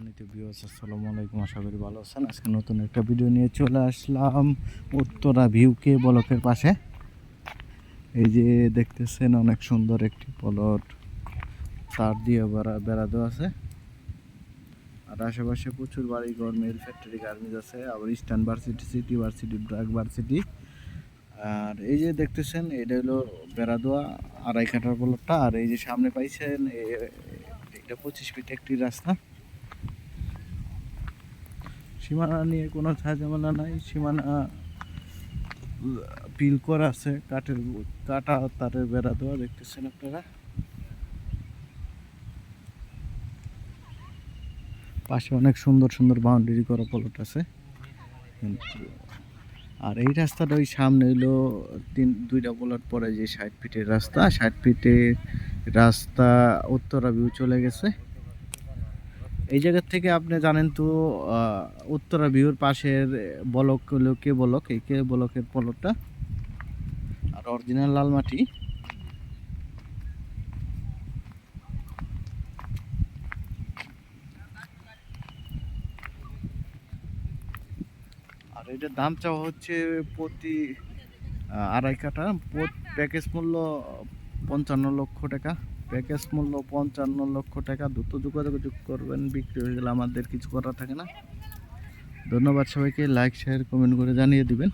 সম্মানিত ভিউয়ার্স আসসালামু আলাইকুম। আশা করি ভালো আছেন। আজকে নতুন একটা ভিডিও নিয়ে চলে আসলাম উত্তরা ভিউ কে বলকের পাশে। এই যে দেখতেছেন অনেক সুন্দর একটি পলট তার দিয়ে বেড়া বেড়া দেওয়া আছে। আর আশেপাশে প্রচুর বাড়িঘর মিল ফ্যাক্টরি গার্মেন্টস আছে। আবার Eastern varsity city varsity drug varsity আর এই যে দেখতেছেন, এটা হলো বেড়া দেওয়া আড়াই কাঠার পলটটা আর এই যে সামনে পাইছেন এটা পঁচিশ ফিট একটি রাস্তা। সীমানা নিয়ে কোনো ঝামেলা নাই। সীমানা পিল করা আছে, কাঠের কাটা তারের বেড়া দেওয়া দেখতেছেন আপনারা। পাশে অনেক সুন্দর সুন্দর বাউন্ডারি করা পলট আছে। আর এই রাস্তাটা ওই সামনে হলো তিন, দুইটা পলট পরে যে ষাট ফিটের রাস্তা। ষাট ফিটে রাস্তা উত্তরা ভিউ চলে গেছে। এই জায়গার থেকে আপনি জানেন তো উত্তরা ভিউর পাশের বলক হলো কে বলক? এই কে বলকের পলটটা আর অরিজিনাল লাল মাটি। আর এটার দাম চাওয়া হচ্ছে প্রতি আড়াই কাটা প্যাকেজ মূল্য পঞ্চান্ন লক্ষ টাকা। প্যাকেজ মূল্য পঞ্চান্ন লক্ষ টাকা। দ্রুত যোগাযোগ করবেন, বিক্রি হয়ে গেলে আমাদের কিছু করার থাকে না। ধন্যবাদ সবাইকে লাইক শেয়ার কমেন্ট করে জানিয়ে দিবেন।